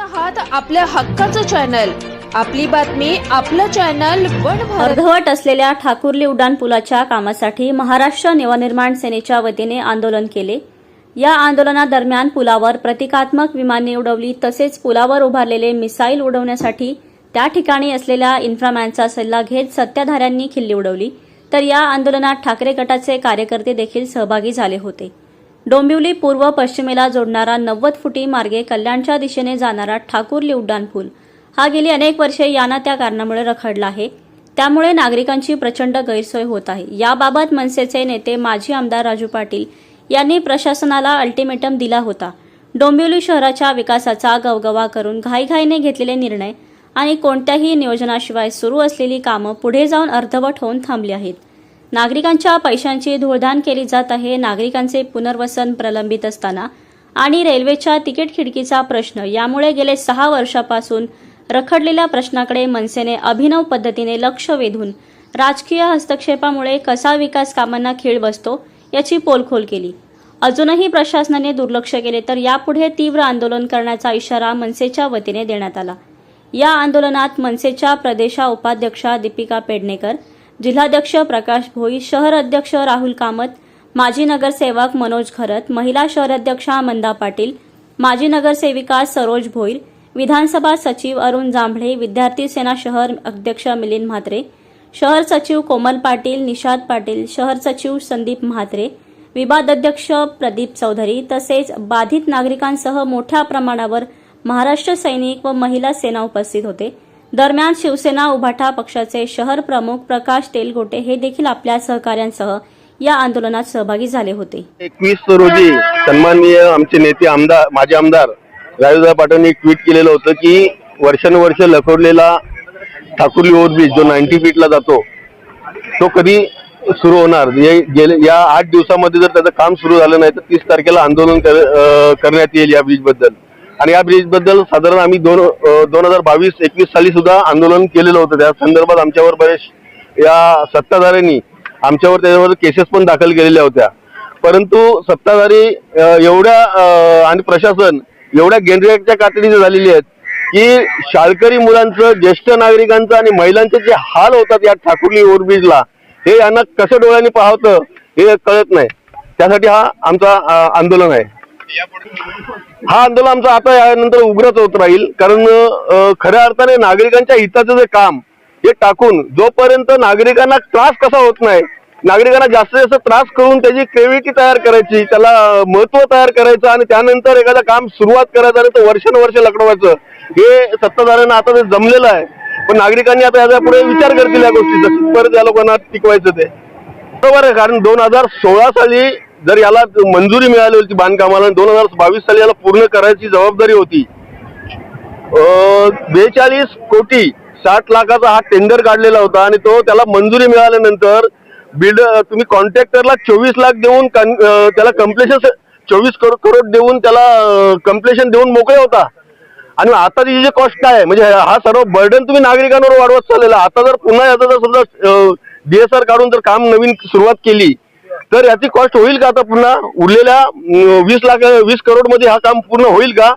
आहात आपल्या हक्काचं चॅनल. आपली बातमी आपलं चॅनल अर्धवट असलेल्या ठाकुरली उड्डाण पुलाच्या कामासाठी महाराष्ट्र नवनिर्माण सेनेच्या वतीने आंदोलन केले. या आंदोलनादरम्यान पुलावर प्रतिकात्मक विमाने उडवली तसेच पुलावर उभारलेले मिसाईल उडवण्यासाठी त्या ठिकाणी असलेल्या इन्फ्रामॅनचा सल्ला घेत सत्ताधाऱ्यांनी खिल्ली उडवली. तर या आंदोलनात ठाकरे गटाचे कार्यकर्ते देखील सहभागी झाले होते. डोंबिवली पूर्व पश्चिमेला जोडणारा नव्वद फुटी मार्गे कल्याणच्या दिशेने जाणारा ठाकुर्ली उड्डाणपूल हा गेली अनेक वर्षे याना त्या कारणामुळे रखडला आहे. त्यामुळे नागरिकांची प्रचंड गैरसोय होत आहे. याबाबत मनसेचे नेते माजी आमदार राजू पाटील यांनी प्रशासनाला अल्टिमेटम दिला होता. डोंबिवली शहराच्या विकासाचा गवगवा करून घाईघाईने घेतलेले निर्णय आणि कोणत्याही नियोजनाशिवाय सुरू असलेली कामं पुढे जाऊन अर्धवट होऊन थांबली आहेत. नागरिकांच्या पैशांची धुळधाण केली जात आहे. नागरिकांचे पुनर्वसन प्रलंबित असताना आणि रेल्वेच्या तिकीट खिडकीचा प्रश्न यामुळे गेले सहा वर्षापासून रखडलेल्या प्रश्नाकडे मनसेने अभिनव पद्धतीने लक्ष वेधून राजकीय हस्तक्षेपामुळे कसा विकास कामांना खीळ बसतो याची पोलखोल केली. अजूनही प्रशासनाने दुर्लक्ष केले तर यापुढे तीव्र आंदोलन करण्याचा इशारा मनसेच्या वतीने देण्यात आला. या आंदोलनात मनसेच्या प्रदेशा उपाध्यक्षा दीपिका पेडणेकर जिल्हाध्यक्ष प्रकाश भोई शहर अध्यक्ष राहुल कामत माजी नगरसेवक मनोज खरत महिला शहराध्यक्षा मंदा पाटील माजी नगरसेविका सरोज भोईर विधानसभा सचिव अरुण जांभळे विद्यार्थी सेना शहर अध्यक्ष मिलिंद म्हात्रे शहर सचिव कोमल पाटील निषाद पाटील शहर सचिव संदीप म्हात्रे विभागाध्यक्ष प्रदीप चौधरी तसेच बाधित नागरिकांसह मोठ्या प्रमाणावर महाराष्ट्र सैनिक व महिला सेना उपस्थित होते. दरम्यान शिवसेना उभाटा पक्षाचे शहर प्रमुख प्रकाश तेलगोटे हे देखील आपल्या सहकाऱ्यांसह या आंदोलनात सहभागी झाले होते. एकवीस रोजी सन्माननीय आमचे नेते आमदार माजी आमदार राजूदा पाटलांनी ट्विट केलेलं होतं की वर्षानुवर्ष लखवलेला ठाकुर्ली ओव्हरब्रिज जो नाईन्टी फीटला जातो तो कधी सुरू होणार? गेले या आठ दिवसामध्ये जर त्याचं काम सुरू झालं नाही तर तीस तारखेला आंदोलन कर, करण्यात येईल या ब्रिजबद्दल. आणि या ब्रिजबद्दल साधारण आम्ही दोन दोन हजार बावीस एकवीस साली सुद्धा आंदोलन केलेलं होतं. त्या संदर्भात आमच्यावर बरेच या सत्ताधाऱ्यांनी आमच्यावर त्याच्यावर केसेस पण दाखल केलेल्या होत्या. परंतु सत्ताधारी एवढ्या आणि प्रशासन एवढ्या गेंद्रेटच्या कातडीने झालेली आहेत की शाळकरी मुलांचं ज्येष्ठ नागरिकांचं आणि महिलांचे जे हाल होतात या ठाकुर्ली ओव्हरब्रिजला हे यांना कसं डोळ्यांनी पाहतं हे कळत नाही. त्यासाठी हा आमचा आंदोलन आहे. हा आंदोलन आमचं आता यानंतर उग्रच होत राहील. कारण खऱ्या अर्थाने नागरिकांच्या हिताचं जे काम हे टाकून जोपर्यंत नागरिकांना त्रास कसा होत नाही नागरिकांना जास्तीत जास्त त्रास करून त्याची क्रेविटी तयार करायची त्याला महत्त्व तयार करायचं आणि त्यानंतर एखादं काम सुरुवात करायचं आणि ते वर्षानुवर्ष लकडवायचं हे सत्ताधाऱ्यांना आता ते जमलेलं आहे. पण नागरिकांनी आता याचा पुढे विचार करतील या गोष्टीचा परत या लोकांना टिकवायचं ते. बरोबर आहे कारण दोन हजार सोळा साली जर याला मंजुरी मिळाली होती बांधकामाला दोन हजार बावीस साली याला पूर्ण करायची जबाबदारी होती बेचाळीस कोटी साठ लाखाचा हा टेंडर काढलेला होता आणि तो त्याला मंजुरी मिळाल्यानंतर बिल्डर तुम्ही कॉन्ट्रॅक्टरला चोवीस लाख देऊन त्याला कम्प्लेशन चोवीस करोड करोड देऊन त्याला कम्प्लेशन देऊन मोकळे होता. आणि आता जी जे कॉस्ट काय आहे? म्हणजे हा सर्व बर्डन तुम्ही नागरिकांवर वाढवत चाललेला. आता जर पुन्हा याचा जर समजा डीएसआर काढून जर काम नवीन सुरुवात केली तर याची कॉस्ट होईल का आता पुन्हा? उरलेल्या वीस लाख वीस करोडमध्ये हा काम पूर्ण होईल का?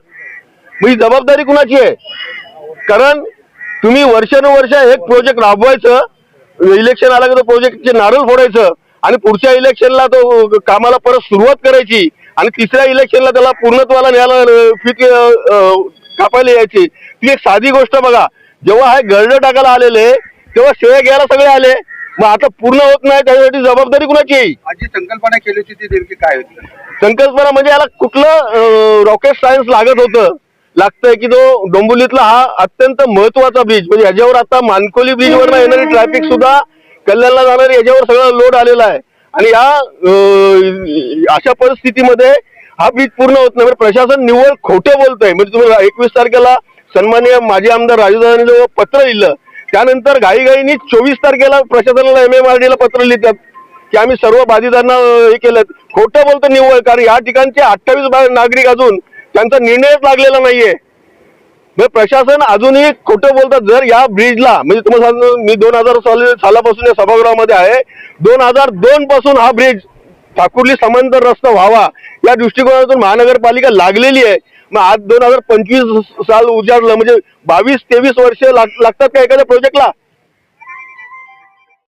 मग ही जबाबदारी कुणाची आहे? कारण तुम्ही वर्षानुवर्ष एक प्रोजेक्ट राबवायचं इलेक्शन आला की तो प्रोजेक्टचे नारळ फोडायचं आणि पुढच्या इलेक्शनला तो कामाला परत सुरुवात करायची आणि तिसऱ्या इलेक्शनला त्याला पूर्णत्वाला न्यायला फिक कापायला यायची. ती एक साधी गोष्ट बघा. जेव्हा हे गरड टाकायला आलेले तेव्हा शेळे घ्यायला सगळे आले. मग आता पूर्ण होत नाही त्याच्यासाठी जबाबदारी कुणाची येईल माझी संकल्पना केली होती ती नेमकी काय होती? संकल्पना म्हणजे याला कुठलं रॉकेट सायन्स लागत होतं. लागतंय की तो डोंबिवलीतला हा अत्यंत महत्त्वाचा ब्रिज म्हणजे याच्यावर आता मानकोली ब्रिजवर येणारी ट्रॅफिक सुद्धा कल्याणला जाणारी याच्यावर सगळं लोड आलेला आहे. आणि या अशा परिस्थितीमध्ये हा ब्रिज पूर्ण होत नाही. म्हणजे प्रशासन निव्वळ खोटं बोलतंय. म्हणजे तुम्ही एकवीस तारखेला सन्माननीय माजी आमदार जेव्हा पत्र लिहिलं. त्यानंतर घाईघाईनी चोवीस तारखेला प्रशासनाला एम एम आर डीला पत्र लिहितात की आम्ही सर्व बाधितांना हे केलं खोटं बोलतं निव्वळ कारण या ठिकाणचे अठ्ठावीस नागरिक अजून त्यांचा निर्णयच लागलेला नाहीये. मग प्रशासन अजूनही खोटं बोलतात जर या ब्रिजला म्हणजे तुम्हाला मी दोन हजार सालापासून या सभागृहामध्ये आहे. दोन हजार दोन पासून हा ब्रिज ठाकुर्ली समांतर रस्ता व्हावा या दृष्टिकोनातून महानगरपालिका लागलेली आहे. मग आज दोन हजार पंचवीस साल उजाडलं म्हणजे बावीस तेवीस वर्ष लाग- लागतात का एखाद्या प्रोजेक्टला